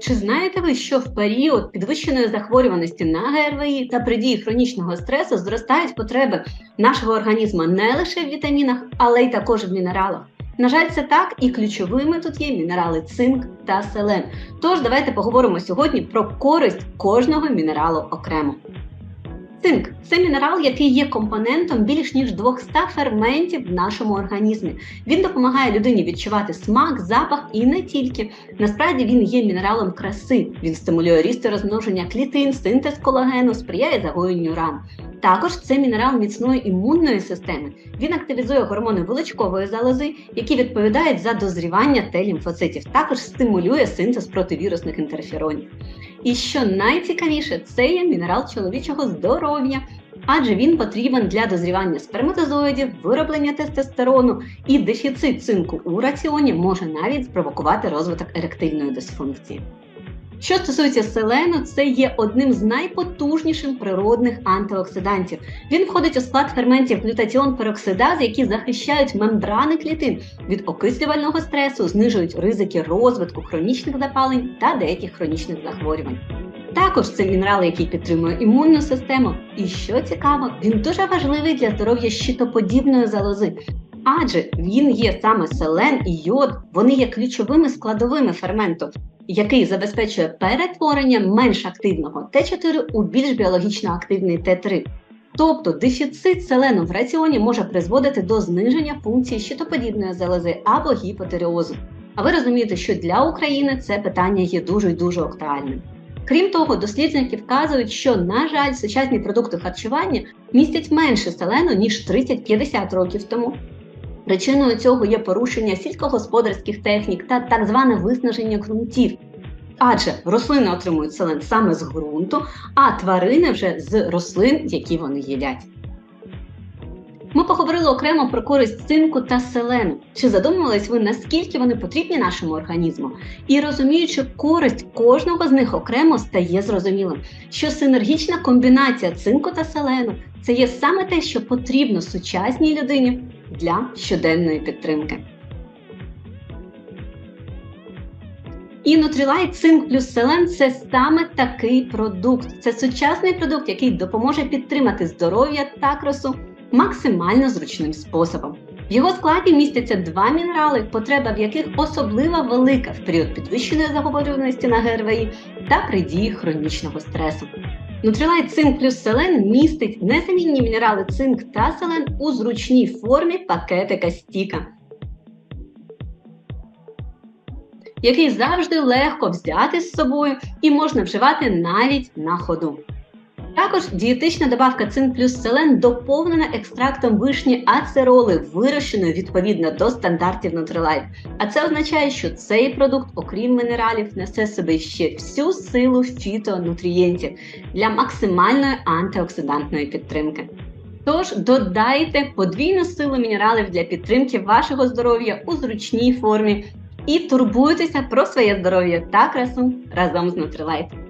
Чи знаєте ви, що в період підвищеної захворюваності на ГРВІ та при дії хронічного стресу зростають потреби нашого організму не лише в вітамінах, але й також в мінералах? На жаль, це так, і ключовими тут є мінерали цинк та селен. Тож давайте поговоримо сьогодні про користь кожного мінералу окремо. Цинк це мінерал, який є компонентом більш ніж 200 ферментів в нашому організмі. Він допомагає людині відчувати смак, запах і не тільки. Насправді він є мінералом краси. Він стимулює ріст і розмноження клітин, синтез колагену, сприяє загоєнню ран. Також це мінерал міцної імунної системи. Він активізує гормони величкової залози, які відповідають за дозрівання Т-лімфоцитів. Також стимулює синтез противірусних інтерферонів. І що найцікавіше, це є мінерал чоловічого здоров'я, адже він потрібен для дозрівання сперматозоїдів, вироблення тестостерону і дефіцит цинку у раціоні може навіть спровокувати розвиток еректильної дисфункції. Що стосується селену, це є одним з найпотужніших природних антиоксидантів. Він входить у склад ферментів глютатіон пероксидаз, які захищають мембрани клітин від окислювального стресу, знижують ризики розвитку хронічних запалень та деяких хронічних захворювань. Також це мінерал, який підтримує імунну систему. І що цікаво, він дуже важливий для здоров'я щитоподібної залози. Адже він є саме селен і йод, вони є ключовими складовими ферменту, який забезпечує перетворення менш активного Т4 у більш біологічно активний Т3. Тобто дефіцит селену в раціоні може призводити до зниження функції щитоподібної залози або гіпотереозу. А ви розумієте, що для України це питання є дуже дуже актуальним. Крім того, досліджники вказують, що, на жаль, сучасні продукти харчування містять менше селену, ніж 30-50 років тому. Причиною цього є порушення сільськогосподарських технік та так зване виснаження ґрунтів. Адже рослини отримують селен саме з ґрунту, а тварини вже з рослин, які вони їдять. Ми поговорили окремо про користь цинку та селену. Чи задумувались ви, наскільки вони потрібні нашому організму? І розуміючи користь кожного з них окремо стає зрозумілим, що синергічна комбінація цинку та селену це є саме те, що потрібно сучасній людині для щоденної підтримки. І Nutrilite Цинк плюс Селен це саме такий продукт. Це сучасний продукт, який допоможе підтримати здоров'я та красу максимально зручним способом. В його складі містяться два мінерали, потреба в яких особливо велика в період підвищеної захворюваності на ГРВІ та при дії хронічного стресу. Нутрилайт цинк плюс селен містить незамінні мінерали цинк та селен у зручній формі пакетика стіка, який завжди легко взяти з собою і можна вживати навіть на ходу. Також дієтична добавка цин плюс селен доповнена екстрактом вишні ацероли, вирощеною відповідно до стандартів Nutrilite. А це означає, що цей продукт, окрім мінералів, несе собі ще всю силу фітонутрієнтів для максимальної антиоксидантної підтримки. Тож додайте подвійну силу мінералів для підтримки вашого здоров'я у зручній формі і турбуйтеся про своє здоров'я та красу разом з Nutrilite.